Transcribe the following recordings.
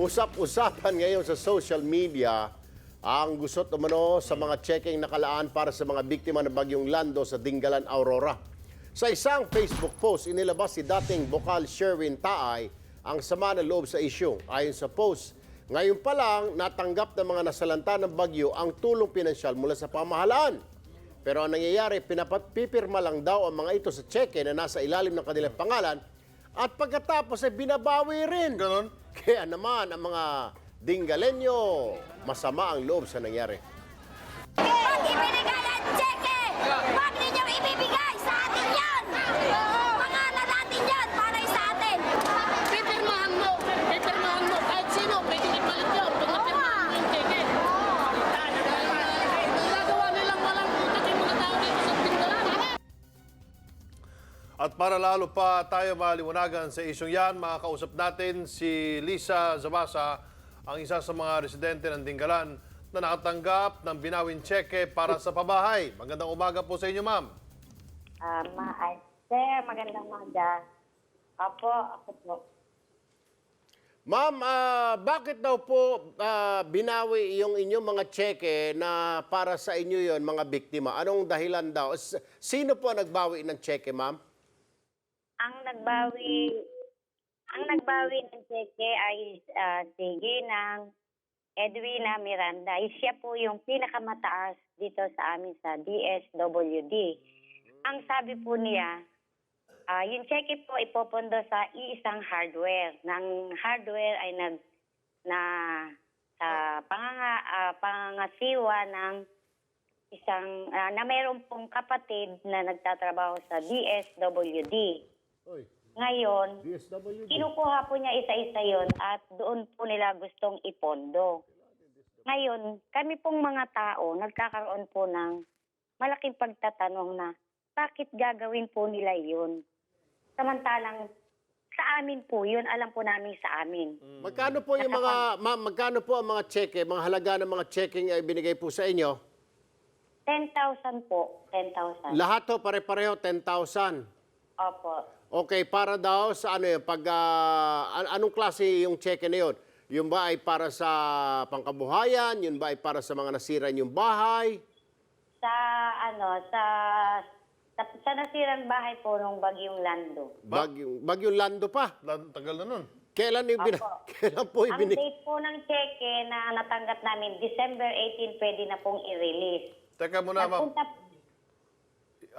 Usap-usapan ngayon sa social media ang gusot umano sa mga checking nakalaan para sa mga biktima ng bagyong Lando sa Dingalan, Aurora. Sa isang Facebook post, inilabas si dating bokal Sherwin Taay ang sama ng loob sa isyu. Ayon sa post, ngayon pa lang natanggap ng mga nasalanta ng bagyo ang tulong pinansyal mula sa pamahalaan. Pero ang nangyayari, pinapipirma lang daw ang mga ito sa cheque na nasa ilalim ng kanilang pangalan at pagkatapos ay binabawi rin. Ganon? Kaya naman ang mga dinggalenyo, masama ang loob sa nangyari. At para lalo pa tayo maliwanagan sa isyong yan, makakausap natin si Lisa Zabasa, ang isa sa mga residente ng Dingalan na nakatanggap ng binawin cheque para sa pabahay. Magandang umaga po sa inyo, ma'am. Ah, ma ay, sir, magandang umaga. Apo, ako po. Ma'am, ah, bakit daw po ah, binawi yung inyong mga cheque na para sa inyo yon mga biktima? Anong dahilan daw? Sino po ang nagbawi ng cheque, ma'am? Ang nagbawi, ang nagbawi ng cheque ay ah, si Ginang Edwina Miranda. Siya po yung pinakamataas dito sa amin sa DSWD. Ang sabi po niya, ah, yung cheque po ipopondo sa iisang hardware. Nang hardware ay nag na sa panganga, ah, pangangasiwa ng isang ah, na mayroon pong kapatid na nagtatrabaho sa DSWD. Oy, Ngayon, DSWD. kinukuha po niya isa-isa yon at doon po nila gustong ipondo. Ngayon, kami pong mga tao nagkakaroon po ng malaking pagtatanong na bakit gagawin po nila yun? Samantalang sa amin po yun, alam po namin sa amin. Magkano po yung mga, ma'am, magkano po ang mga cheque, mga halaga ng mga checking ay binigay po sa inyo? 10,000 po, 10,000. Lahat to pare-pareho, 10,000. Opo. Okay, para daw sa ano yun, pag, ah, an- anong klase yung cheque na yun? Yung ba ay para sa pangkabuhayan? Yun ba ay para sa mga nasira yung bahay? Sa ano, sa sa, sa nasirang bahay po nung bagyong Lando. Bagyong, bagyong lando pa. La- Tagal na nun. Kailan, yung bina- Opo. kailan po Ang ibinig? date po ng cheque na natanggap namin, December 18, pwede na pong i-release. Teka muna, ma'am. Nagpunta,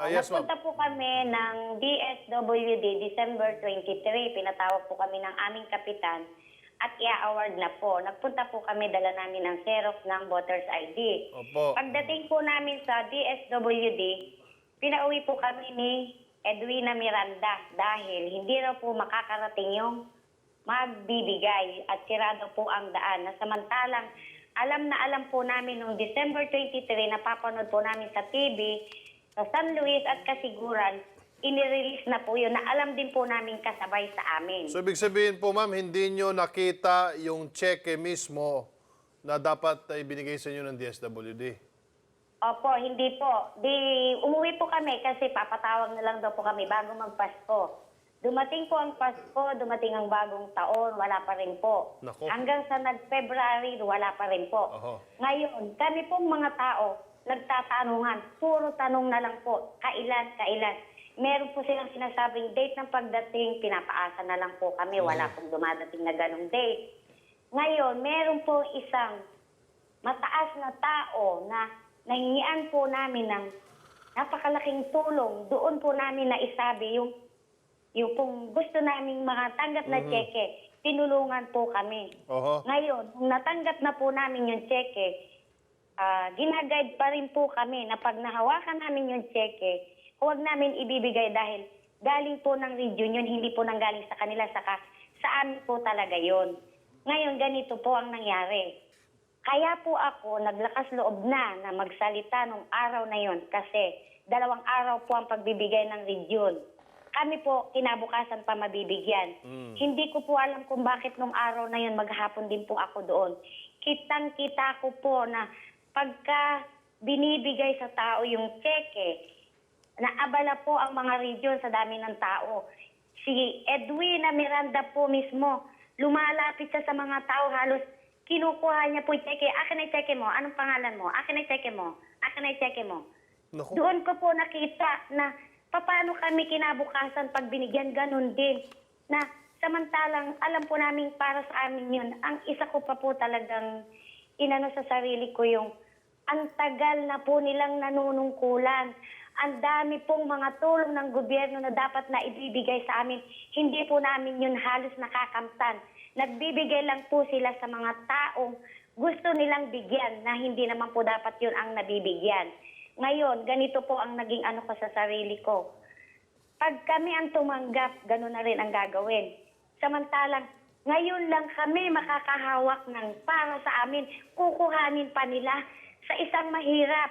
Ah, yes, nagpunta po kami ng DSWD December 23. Pinatawag po kami ng aming kapitan at i-award na po. Nagpunta po kami, dala namin ng Xerox ng voters ID. Opo. Pagdating po namin sa DSWD, pinauwi po kami ni Edwina Miranda dahil hindi raw po makakarating yung magbibigay at sirado po ang daan. Na samantalang alam na alam po namin noong December 23, napapanood po namin sa TV, sa San Luis at Kasiguran, inirelease na po yun na alam din po namin kasabay sa amin. So, ibig sabihin po, ma'am, hindi nyo nakita yung cheque mismo na dapat ay binigay sa inyo ng DSWD. Opo, hindi po. Di, umuwi po kami kasi papatawag na lang daw po kami bago magpasko. Dumating po ang Pasko, dumating ang bagong taon, wala pa rin po. Nako. Hanggang sa nag-February, wala pa rin po. Oho. Ngayon, kami pong mga tao, nagtatanungan, puro tanong na lang po, kailan, kailan. Meron po silang sinasabing date ng pagdating, pinapaasa na lang po kami, wala pong dumadating na ganong date. Ngayon, meron po isang mataas na tao na nahingian po namin ng napakalaking tulong. Doon po namin naisabi yung, yung pong gusto namin mga tanggap na cheque, tinulungan po kami. Oho. Ngayon, nung natanggap na po namin yung cheque, ah ginaguide pa rin po kami na pag nahawakan namin yung cheque, huwag namin ibibigay dahil galing po ng region yun, hindi po nanggaling sa kanila, saka sa amin po talaga yon. Ngayon, ganito po ang nangyari. Kaya po ako naglakas loob na na magsalita nung araw na yon kasi dalawang araw po ang pagbibigay ng region. Kami po kinabukasan pa mabibigyan. Hindi ko po alam kung bakit nung araw na yon maghapon din po ako doon. Kitang-kita ko po na pagka binibigay sa tao yung cheque, naabala po ang mga region sa dami ng tao. Si Edwina Miranda po mismo, lumalapit siya sa mga tao, halos kinukuha niya po yung cheque. Akin na cheque mo. Anong pangalan mo? Akin na cheque mo. Akin na cheque mo. Naku. Doon ko po nakita na paano kami kinabukasan pag binigyan ganun din. Na samantalang alam po namin para sa amin yun. Ang isa ko pa po talagang inano sa sarili ko yung ang tagal na po nilang nanunungkulan. Ang dami pong mga tulong ng gobyerno na dapat na ibibigay sa amin. Hindi po namin yun halos nakakamtan. Nagbibigay lang po sila sa mga taong gusto nilang bigyan na hindi naman po dapat yun ang nabibigyan. Ngayon, ganito po ang naging ano ko sa sarili ko. Pag kami ang tumanggap, gano'n na rin ang gagawin. Samantalang, ngayon lang kami makakahawak ng para sa amin, kukuhanin pa nila sa isang mahirap.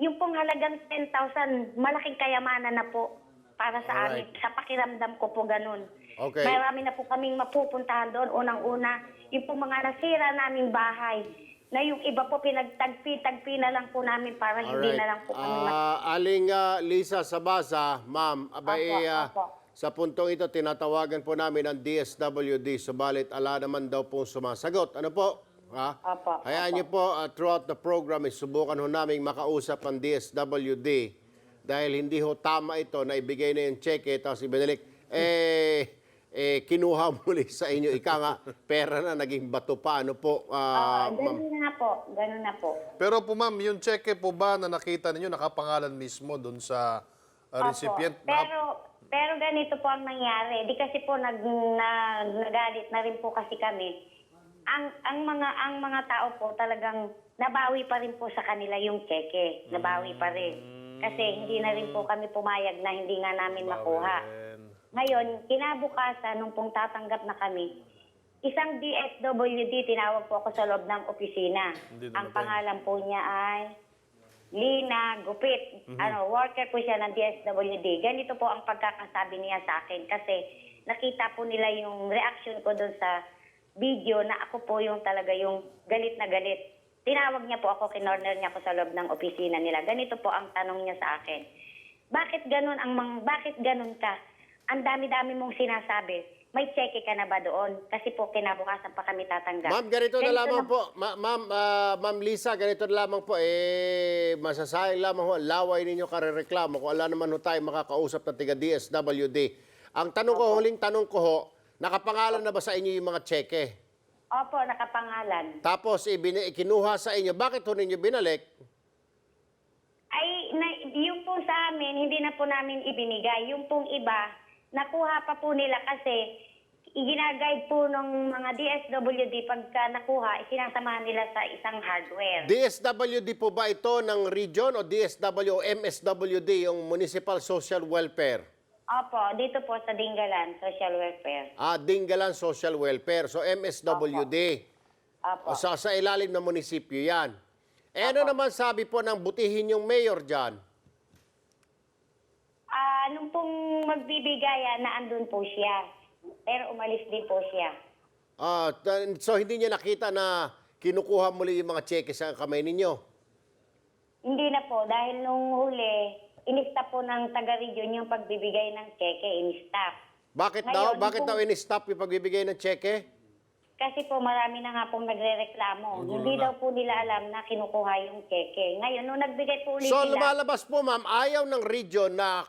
Yung pong halagang 10,000, malaking kayamanan na po para sa amin. Sa pakiramdam ko po ganun. Okay. Marami na po kaming mapupuntahan doon. Unang-una, yung pong mga nasira naming bahay, na yung iba po pinagtagpi-tagpi na lang po namin para hindi na lang po kami mas- Ah, aling ah, Lisa Sabasa, ma'am, abay, Opo, ah, opo. sa puntong ito, tinatawagan po namin ang DSWD, subalit ala naman daw pong sumasagot. Ano po? Ha? Opo, Hayaan opo. niyo po, ah, throughout the program, eh, subukan ho namin makausap ang DSWD dahil hindi ho tama ito na ibigay na yung cheque tapos ibinalik. Eh, eh, kinuha muli sa inyo. Ika nga, pera na naging bato pa. Ano po, ah, Ah, ma'am? ganun na po. Ganun na po. Pero po ma'am, yung cheque po ba na nakita ninyo nakapangalan mismo doon sa uh, Opo. recipient? Pero, pero ganito po ang nangyari. Di kasi po nag, na, nagalit na rin po kasi kami. Ang, ang mga ang mga tao po talagang nabawi pa rin po sa kanila yung cheque. Nabawi pa rin. Kasi hindi na rin po kami pumayag na hindi nga namin makuha. Ngayon, kinabukasan, nung pong tatanggap na kami, isang DSWD, tinawag po ako sa loob ng opisina. Hindi Ang dumating. pangalan po niya ay Lina Gupit. Ano, worker po siya ng DSWD. Ganito po ang pagkakasabi niya sa akin kasi nakita po nila yung reaction ko doon sa video na ako po yung talaga yung galit na galit. Tinawag niya po ako, kinorner niya ako sa loob ng opisina nila. Ganito po ang tanong niya sa akin. Bakit ganun ang mang, bakit ganun ka? Ang dami-dami mong sinasabi. May cheque ka na ba doon? Kasi po kinabukasan pa kami tatanggap. Ma'am, ganito na lamang lang- po. Ma- ma'am, ah, Ma'am Lisa, ganito na lamang po. Eh, masasayang lamang ho, laway ninyo karereklamo kung ala naman ho tayo makakausap na tiga DSWD. Ang tanong ko, huling tanong ko ho, nakapangalan na ba sa inyo yung mga cheque? Opo, nakapangalan. Tapos, ibini, kinuha sa inyo, bakit ho ninyo binalik? Ay, na, yung po sa amin, hindi na po namin ibinigay. Yung pong iba, nakuha pa po nila kasi ginagayad po ng mga DSWD pagka nakuha, isinasamahan nila sa isang hardware. DSWD po ba ito ng region o DSW o MSWD, yung Municipal Social Welfare? Opo, dito po sa Dingalan, Social Welfare. Ah, Dingalan Social Welfare. So, MSWD. O Opo. sa, sa ilalim ng munisipyo yan. Eh ano naman sabi po ng butihin yung mayor dyan? Ah, nung pong magbibigay, na andun po siya. Pero umalis din po siya. Ah, t- so hindi niya nakita na kinukuha muli yung mga cheque sa kamay ninyo? Hindi na po, dahil nung huli, inista po ng taga-region yung pagbibigay ng cheque, in-stop. Bakit Ngayon, daw? Bakit kung- daw in-stop yung pagbibigay ng cheque? Kasi po marami na nga pong nagre-reklamo. Hindi daw po nila alam na kinukuha yung cheque. Ngayon, nung nagbigay po ulit So sila, lumalabas po ma'am, ayaw ng region na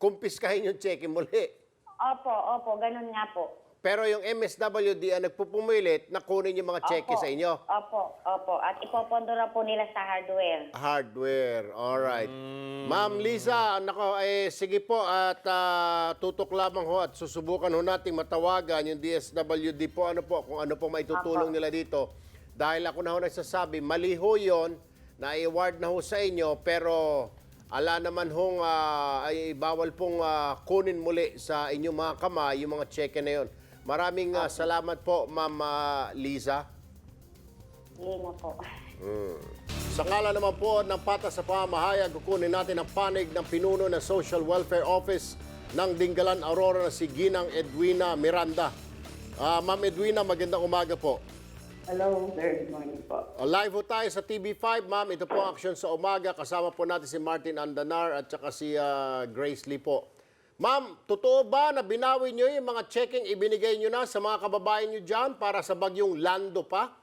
kumpiskahin yung cheque muli. opo, opo, ganun nga po. Pero yung MSWD ang nagpupumilit na kunin yung mga cheque Opo, sa inyo. Opo, opo. At ipopondo na po nila sa hardware. Hardware. All right. Ma'am Lisa, nako eh sige po at ah, tutok lamang ho at susubukan ho nating matawagan yung DSWD po ano po kung ano po maitutulong nila dito. Dahil ako na ho nagsasabi, mali ho 'yon na i-award na ho sa inyo pero ala naman hong ah, ay bawal pong ah, kunin muli sa inyong mga kamay yung mga cheque na 'yon. Maraming ah, salamat po, Ma'am ah, Lisa. Hindi na po. Sa ngala naman po ng patas sa pamahayag, kukunin natin ang panig ng pinuno ng Social Welfare Office ng Dingalan Aurora na si Ginang Edwina Miranda. Ah, Ma'am Edwina, magandang umaga po. Hello, sir. Good morning po. Live po tayo sa TV5, ma'am. Ito po ang aksyon sa umaga. Kasama po natin si Martin Andanar at saka si ah, Grace Lee po. Ma'am, totoo ba na binawi nyo yung mga checking ibinigay nyo na sa mga kababayan nyo dyan para sa bagyong Lando pa?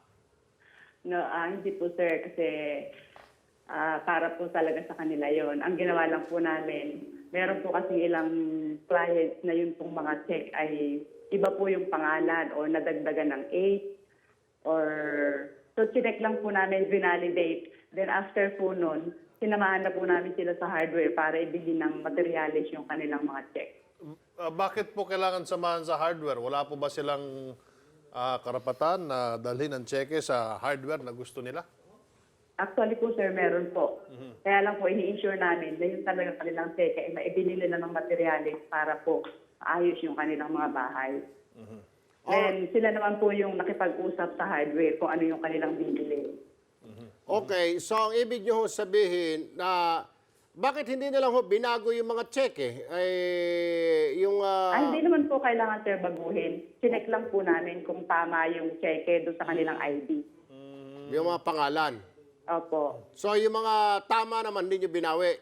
No, ah, hindi po sir kasi ah, para po talaga sa kanila yon. Ang ginawa lang po namin, meron po kasi ilang clients na yun pong mga check ay iba po yung pangalan o nadagdagan ng 8 or so chinek lang po namin, vinalidate. Then after po nun, sinamahan na po namin sila sa hardware para ibigin ng materialis yung kanilang mga check. Ah, bakit po kailangan samahan sa hardware? Wala po ba silang ah, karapatan na dalhin ang cheque sa hardware na gusto nila? Actually po sir, meron po. Kaya lang po, ini-insure namin na yung talaga kanilang teka ay maibili nila ng materialis para po maayos yung kanilang mga bahay. Then sila naman po yung nakipag-usap sa hardware kung ano yung kanilang bibili. Okay, so ang ibig nyo ho sabihin na bakit hindi na lang ho binago yung mga cheque? Eh, yung... ah, Ah, hindi naman po kailangan sir baguhin. Sinek lang po namin kung tama yung cheque doon sa kanilang ID. yung mga pangalan. Opo. So yung mga tama naman hindi nyo binawi.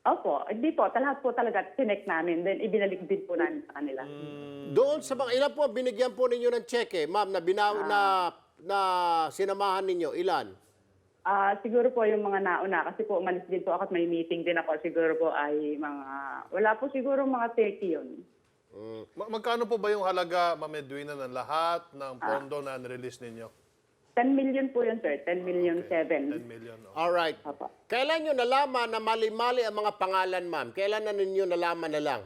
Opo. Hindi po. Lahat po talaga sinek namin. Then ibinalik din po namin sa kanila. Doon sa mga ilan po binigyan po ninyo ng cheque, ma'am, na binawi na na sinamahan ninyo, ilan? Ah, siguro po yung mga nauna kasi po umalis din po ako at may meeting din ako. Siguro po ay mga wala po siguro mga 30 yun. Ma- magkano po ba yung halaga, Ma'am Edwina, ng lahat ng pondo na nirelease ninyo? 10 million po yun, sir. 10 million 7. 10 million. oh. All right. Opo. Kailan nyo nalaman na mali-mali ang mga pangalan, ma'am? Kailan na ninyo nalaman na lang?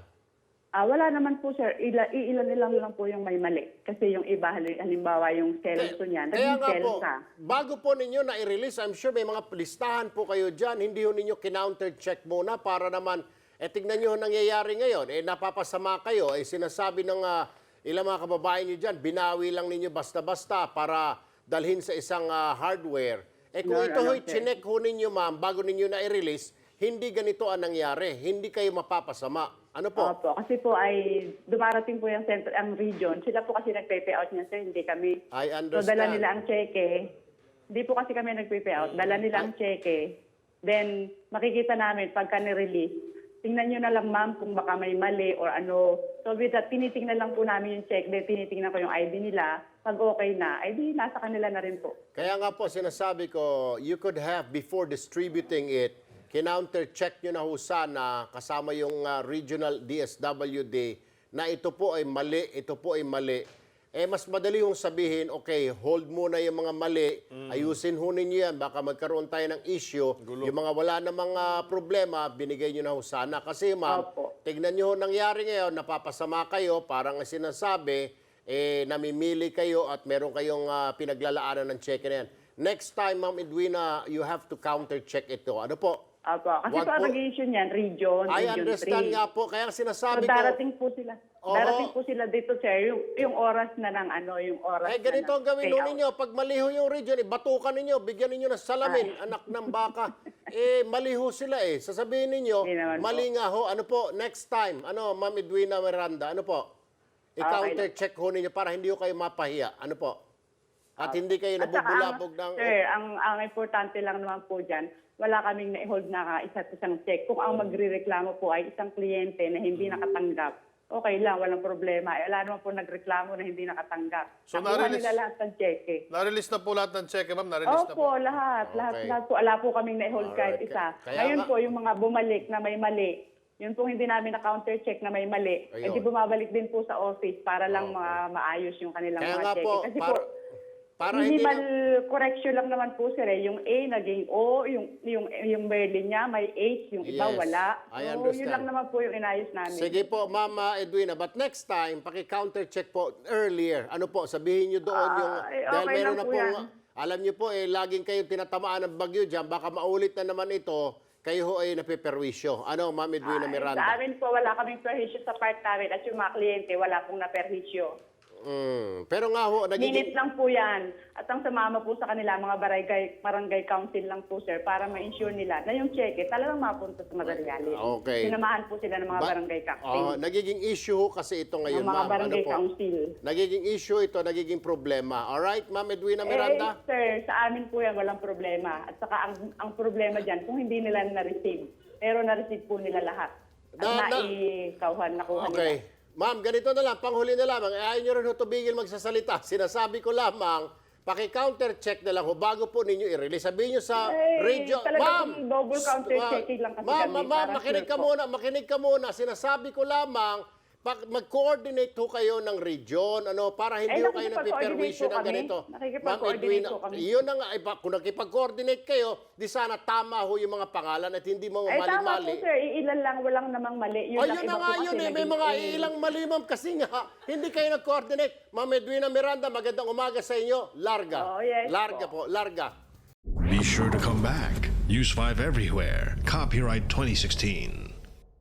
Ah, wala naman po, sir. Ila, iilan nilang lang po yung may mali. Kasi yung iba, hali- halimbawa yung Celso niya, Kaya naging nga po, bago po ninyo na-release, I'm sure may mga listahan po kayo dyan. Hindi ho ninyo kinounter-check muna para naman, eh tignan nyo ang nangyayari ngayon. Eh napapasama kayo, eh sinasabi ng ah, ilang mga kababayan nyo dyan, binawi lang ninyo basta-basta para dalhin sa isang ah, hardware. Eh kung No, ito no, ho'y sir. chinek ho ninyo, ma'am, bago ninyo na-release, hindi ganito ang nangyari. Hindi kayo mapapasama. Ano po? Opo, kasi po ay dumarating po yung center, ang region. Sila po kasi nagpe-pay out niya, sir. Hindi kami. I So, dala understand. nila ang cheque. Hindi po kasi kami nagpe-pay out. Dala nila ang cheque. Then, makikita namin pagka ni-release. Tingnan nyo na lang, ma'am, kung baka may mali or ano. So, with that, tinitingnan lang po namin yung check. Then, tinitingnan ko yung ID nila. Pag okay na, di, nasa kanila na rin po. Kaya nga po, sinasabi ko, you could have, before distributing it, kinounter-check nyo na ho sana kasama yung ah, regional DSWD na ito po ay mali, ito po ay mali. Eh, mas madali yung sabihin, okay, hold muna yung mga mali, ayusin ho ninyo yan, baka magkaroon tayo ng issue. Yung mga wala na mga problema, binigay nyo na ho sana. Kasi ma'am, Opo. tignan nyo ho nangyari ngayon, napapasama kayo, parang sinasabi, eh, namimili kayo at meron kayong ah, pinaglalaanan ng check na yan. Next time, Ma'am Edwina, you have to counter-check ito. Ano po? Opo. Kasi Wag po, ang po- nag-issue niyan, region, I region understand 3. nga po, kaya So, sinasabi ko, darating po sila. Oo. Darating po sila dito, sir. Yung, yung oras na ng ano, yung oras eh ganito na ang gawin payout. ninyo. Pag maliho yung region, eh, batukan ninyo, bigyan ninyo ng salamin, anak ng baka. eh, maliho sila eh. Sasabihin ninyo, Hindi naman po. mali nga ho. Ano po, next time, ano, Ma'am Edwina Miranda, ano po? I-counter-check ho ninyo para hindi ho kayo mapahiya. Ano po? At hindi kayo At saka nabubulabog ng... Sir, ang, ang importante lang naman po dyan, wala kaming na-hold na isa't isang check. Kung ang magre-reklamo po ay isang kliyente na hindi nakatanggap, okay lang, walang problema. Eh, wala naman po nagreklamo na hindi nakatanggap. So, Nakuha na-release- nila lahat ng check. eh. Na-release na po lahat ng cheque, ma'am. Na-release na po. Opo, lahat. Lahat, Okay. lahat po. Wala po kaming na-hold kahit Alright. isa. Kaya Ngayon nga- po, yung mga bumalik na may mali, yun po hindi namin na-counter check na may mali. Ayun. Eh di bumabalik din po sa office para lang ma- maayos yung kanilang Kaya mga nga check. po, Kasi para, po, para hindi hindi... na- correction lang naman po sir eh. Yung A naging O, yung yung yung Berlin niya may H, yung iba Yes, wala. I So, understand. yun lang naman po yung inayos namin. Sige po, Mama Edwina. But next time, paki-counter-check po earlier. Ano po, sabihin nyo doon Ah, yung... eh, dahil okay meron lang na po yan. alam nyo po, eh, laging kayong tinatamaan ng bagyo dyan. Baka maulit na naman ito, kayo ho ay napiperwisyo. Ano, Ma'am Edwina Ay, Miranda? Sa amin po wala kaming perhisyo sa part namin at yung mga kliyente wala pong naperhisyo. Mm, pero nga ho, nagiging... lang po yan. At ang sumama po sa kanila, mga barangay, barangay council lang po, sir, para ma-ensure nila na yung cheque talagang mapunta sa materialis. Okay. Sinamahan po sila ng mga Ba- barangay council. Oh, nagiging issue ho kasi ito ngayon, ng mga Ma'am. Ano barangay po? council. Nagiging issue ito, nagiging problema. Alright, Ma'am Edwina Miranda? Eh, sir, sa amin po yan, walang problema. At saka ang, ang problema dyan, kung hindi nila na-receive. Pero na-receive po nila lahat. Na- na- naikauhan na kuha Okay. Ma'am, ganito na lang, panghuli na lamang. Eh, ayaw nyo rin tumigil magsasalita. Sinasabi ko lamang, paki-counter check na lang ho bago po ninyo i-release. Sabihin nyo sa Eh, radio, ma'am. double counter checking lang kasi Ma'am, kami, ma'am, ma'am, makinig ka muna, makinig ka muna. Sinasabi ko lamang, mag-coordinate ho kayo ng region, ano, para hindi Eh, ho kayo napipermission po ng ganito. Nakikipag-coordinate po kami. yun na nga, eh, kung nakipag-coordinate kayo, di sana tama ho yung mga pangalan at hindi mga Ay, tama po, mali-mali. sir. Iilan lang, walang namang mali. Oh, lang, yun iba na po nga yun eh. May mga ilang mali, ma'am. Kasi nga, hindi kayo nag-coordinate. Ma'am Edwina Miranda, magandang umaga sa inyo. Larga. Oh, yes larga po. Larga. Be sure to come back. Use 5 everywhere. Copyright 2016.